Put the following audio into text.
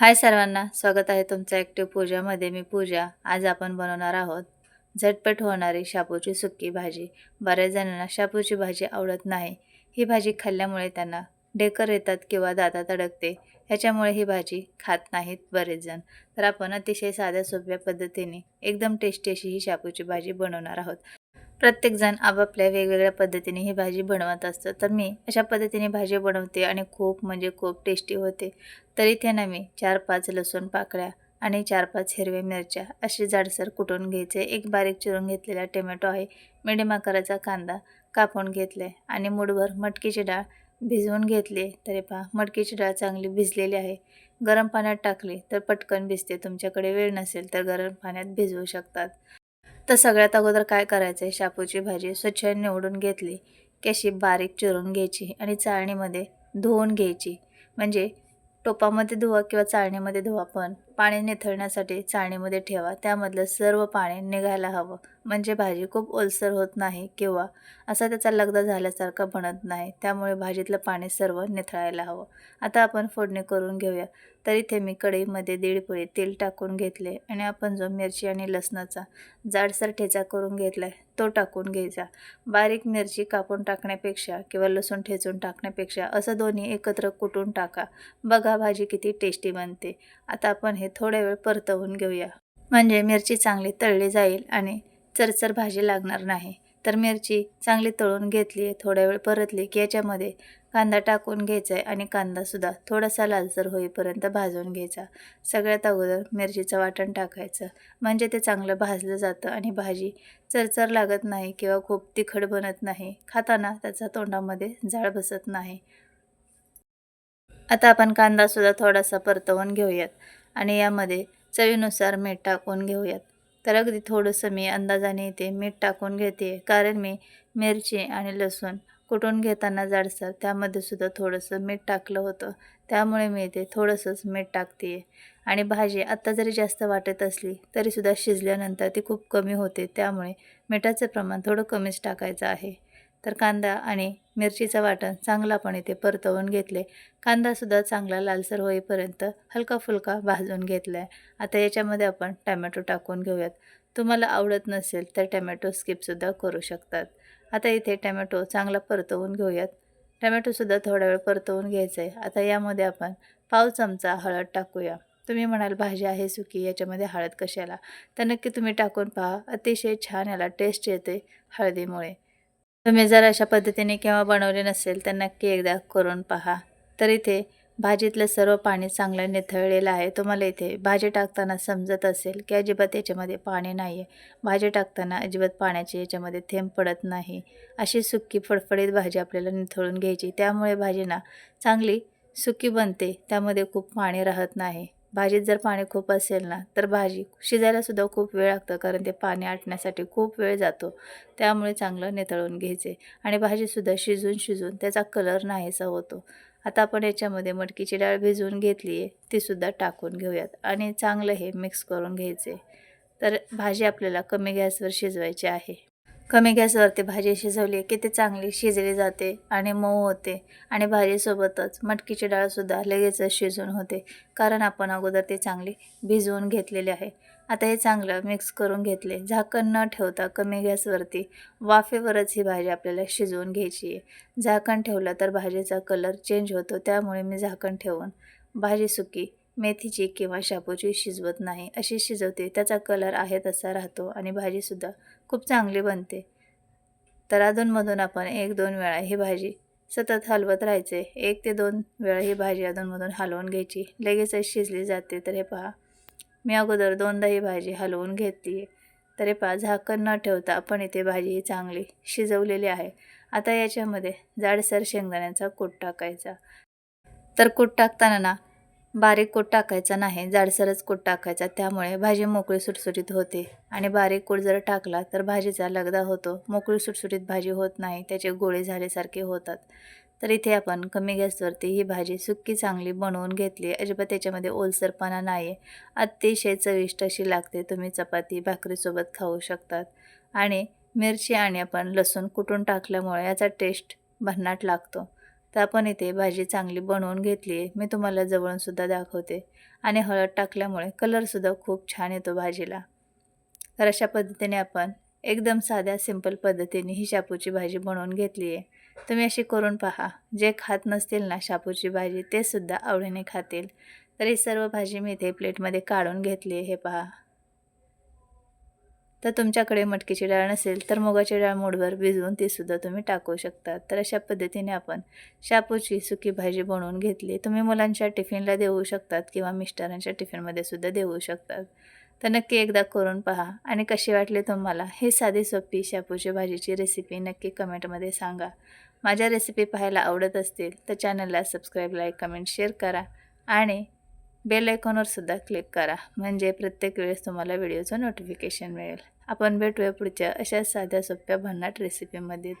हाय सर्वांना स्वागत आहे तुमचं ॲक्टिव्ह पूजामध्ये मी पूजा. आज आपण बनवणार आहोत झटपट होणारी शापूची सुक्की भाजी. बऱ्याच जणांना शापूची भाजी आवडत नाही. ही भाजी खाल्ल्यामुळे त्यांना डेकर येतात किंवा दातात अडकते. ह्याच्यामुळे ही भाजी खात नाहीत बरेच जण. तर आपण अतिशय साध्या सोप्या पद्धतीने एकदम टेस्टी अशी ही शापूची भाजी बनवणार आहोत. प्रत्येकजण आपापल्या वेगवेगळ्या पद्धतीने ही भाजी बनवत असतं. तर मी अशा पद्धतीने भाजी बनवते आणि खूप म्हणजे खूप टेस्टी होते. तर इथे ना मी चार पाच लसूण पाकळ्या आणि चार पाच हिरव्या मिरच्या अशी जाडसर कुटून घ्यायचे. एक बारीक चिरून घेतलेला टोमॅटो आहे. मिडियम आकाराचा कांदा कापून घेतले आणि मुठभर मटकीची डाळ भिजवून घेतली तरी पहा मटकीची डाळ चांगली भिजलेली आहे. गरम पाण्यात टाकली तर पटकन भिजते. तुमच्याकडे वेळ नसेल तर गरम पाण्यात भिजवू शकतात. तर सगळ्यात अगोदर काय करायचं आहे शापूची भाजी स्वच्छ निवडून घेतली की अशी बारीक चिरून घ्यायची आणि चाळणीमध्ये धुवून घ्यायची. म्हणजे टोपामध्ये धुवा किंवा चाळणीमध्ये धुवा पण पाणी निथळण्यासाठी चाळणीमध्ये ठेवा. त्यामधलं सर्व पाणी निघायला हवं. म्हणजे भाजी खूप ओलसर होत नाही किंवा असा त्याचा लगदा झाल्यासारखा बनत नाही. त्यामुळे भाजीतलं पाणी सर्व निथळायला हवं. आता आपण फोडणी करून घेऊया. तर इथे मी कढईमध्ये दीड पोळी तेल टाकून घेतले आणि आपण जो मिरची आणि लसणाचा जाडसर ठेचा करून घेतला आहे तो टाकून घ्यायचा. बारीक मिरची कापून टाकण्यापेक्षा किंवा लसूण ठेचून टाकण्यापेक्षा असं दोन्ही एकत्र कुटून टाका. बघा भाजी किती टेस्टी बनते. आता आपण हे थोड्या वेळ परतवून घेऊया. म्हणजे मिरची चांगली तळली जाईल आणि चरचर भाजी लागणार नाही. तर मिरची चांगली तळून घेतली आहे थोड्या वेळ परतली की याच्यामध्ये कांदा टाकून घ्यायचा आहे आणि कांदासुद्धा थोडासा लालसर होईपर्यंत भाजून घ्यायचा. सगळ्यात अगोदर मिरचीचं वाटण टाकायचं. म्हणजे ते चांगलं भाजलं जातं आणि भाजी चरचर लागत नाही किंवा खूप तिखट बनत नाही. खाताना त्याचा तोंडामध्ये जाळ बसत नाही. आता आपण कांदासुद्धा थोडासा परतवून घेऊयात आणि यामध्ये चवीनुसार मीठ टाकून घेऊयात. तर अगदी थोडंसं मी अंदाजाने इथे मीठ टाकून घेते. कारण मी मिरची आणि लसूण कुटून घेताना जाडसर त्यामध्ये सुद्धा थोडंसं मीठ टाकलं होतं. त्यामुळे मी इथे थोडंसंच मीठ टाकते आणि भाजी आत्ता जरी जास्त वाटत असली तरीसुद्धा शिजल्यानंतर ती खूप कमी होते. त्यामुळे मिठाचं प्रमाण थोडं कमीच टाकायचं आहे. तर कांदा आणि मिरचीचं वाटण चांगला पण इथे परतवून घेतले. कांदासुद्धा चांगला लालसर होईपर्यंत हलका फुलका भाजून घेतला आहे आता याच्यामध्ये आपण टमॅटो टाकून घेऊयात. तुम्हाला आवडत नसेल तर टमॅटो स्किपसुद्धा करू शकतात. आता इथे टमॅटो चांगला परतवून घेऊयात. टमॅटोसुद्धा थोडा वेळ परतवून घ्यायचं आहे आता यामध्ये आपण पाव चमचा हळद टाकूया. तुम्ही म्हणाल भाजी आहे सुकी याच्यामध्ये हळद कशाला? तर नक्की तुम्ही टाकून पहा. अतिशय छान याला टेस्ट येते हळदीमुळे. तुम्ही जर अशा पद्धतीने केव्हा बनवले नसेल तर नक्की एकदा करून पहा. तर इथे भाजीतलं सर्व पाणी चांगलं निथळलेलं आहे. तुम्हाला इथे भाजी टाकताना समजत असेल की अजिबात याच्यामध्ये पाणी नाही आहे भाजी टाकताना अजिबात पाण्याची याच्यामध्ये थेंब पडत नाही. अशी सुक्की फडफडीत भाजी आपल्याला निथळून घ्यायची. त्यामुळे भाजीना चांगली सुकी बनते. त्यामध्ये खूप पाणी राहत नाही. भाजीत जर पाणी खूप असेल ना तर भाजी शिजायलासुद्धा खूप वेळ लागतं कारण ते पाणी आटण्यासाठी खूप वेळ जातो. त्यामुळे चांगलं नितळून घ्यायचे. आणि भाजीसुद्धा शिजून शिजून त्याचा कलर नाहीसा होतो. आता आपण याच्यामध्ये मटकीची डाळ भिजवून घेतली आहे तीसुद्धा टाकून घेऊयात. आणि चांगलं हे मिक्स करून घ्यायचे. तर भाजी आपल्याला कमी गॅसवर शिजवायची आहे. कमी गॅसवरती भाजी शिजवली की ते चांगली शिजली जाते आणि मऊ होते आणि भाजीसोबतच मटकीची डाळसुद्धा लगेचच शिजून होते. कारण आपण अगोदर ते चांगली भिजवून घेतलेले आहे. आता हे चांगलं मिक्स करून घेतले. झाकण न ठेवता कमी गॅसवरती वाफेवरच ही भाजी आपल्याला शिजवून घ्यायची आहे. झाकण ठेवलं तर भाजीचा कलर चेंज होतो. त्यामुळे मी झाकण ठेवून भाजी सुकी मेथीची किंवा शापूची शिजवत नाही. अशी शिजवते. त्याचा कलर आहे तसा राहतो आणि भाजीसुद्धा खूप चांगली बनते. तर अधूनमधून आपण एक दोन वेळा ही भाजी सतत हलवत राहायचे. एक ते दोन वेळा ही भाजी अधूनमधून हलवून घ्यायची. लगेचच शिजली जाते. तर हे पहा. मी अगोदर दोनदा ही भाजी हलवून घेतली आहे. तर हे पहा झाकण न ठेवता आपण इथे भाजी ही चांगली शिजवलेली आहे. आता याच्यामध्ये जाडसर शेंगदाण्याचा कूट टाकायचा. तर कूट टाकताना ना बारीक कूट टाकायचा नाही जाडसरच कूट टाकायचा. त्यामुळे भाजी मोकळी सुटसुटीत होते. आणि बारीक कूट जर टाकला तर भाजीचा लगदा होतो. मोकळी सुटसुटीत भाजी होत नाही त्याचे गोळे झाल्यासारखे होतात. तर इथे आपण कमी गॅसवरती ही भाजी सुक्की चांगली बनवून घेतली. अजिबात त्याच्यामध्ये ओलसरपणा नाही आहे अतिशय चविष्ट अशी लागते. तुम्ही चपाती भाकरीसोबत खाऊ शकतात. आणि मिरची आणि आपण लसूण कुटून टाकल्यामुळे याचा टेस्ट भन्नाट लागतो. तर आपण इथे भाजी चांगली बनवून घेतली आहे. मी तुम्हाला जवळूनसुद्धा दाखवते. आणि हळद टाकल्यामुळे कलरसुद्धा खूप छान येतो भाजीला. तर अशा पद्धतीने आपण एकदम साध्या सिंपल पद्धतीने ही शापूची भाजी बनवून घेतली आहे. तुम्ही अशी करून पहा. जे खात नसतील ना शापूची भाजी ते सुद्धा आवडीने खातील. तर ही सर्व भाजी मी इथे प्लेटमध्ये काढून घेतली आहे. हे पहा. तर तुमच्याकडे मटकीची डाळ नसेल तर मुगाची डाळ मोडवर भिजवून तीसुद्धा तुम्ही टाकू शकता. तर अशा पद्धतीने आपण शापूची सुकी भाजी बनवून घेतली. तुम्ही मुलांच्या टिफिनला देऊ शकतात किंवा मिस्टरांच्या टिफिनमध्ये सुद्धा देऊ शकतात. तर नक्की एकदा करून पहा. आणि कशी वाटली तुम्हाला ही साधी सोपी शापूची भाजीची रेसिपी नक्की कमेंटमध्ये सांगा. माझ्या रेसिपी पाहायला आवडत असतील तर चॅनलला सबस्क्राईब लाईक कमेंट शेअर करा. आणि बेल आयकॉनवरसुद्धा क्लिक करा म्हणजे प्रत्येक वेळेस तुम्हाला व्हिडिओचं नोटिफिकेशन मिळेल. आपण भेटूया पुढच्या अशा साध्या सोप्या भन्नाट रेसिपीमध्ये तो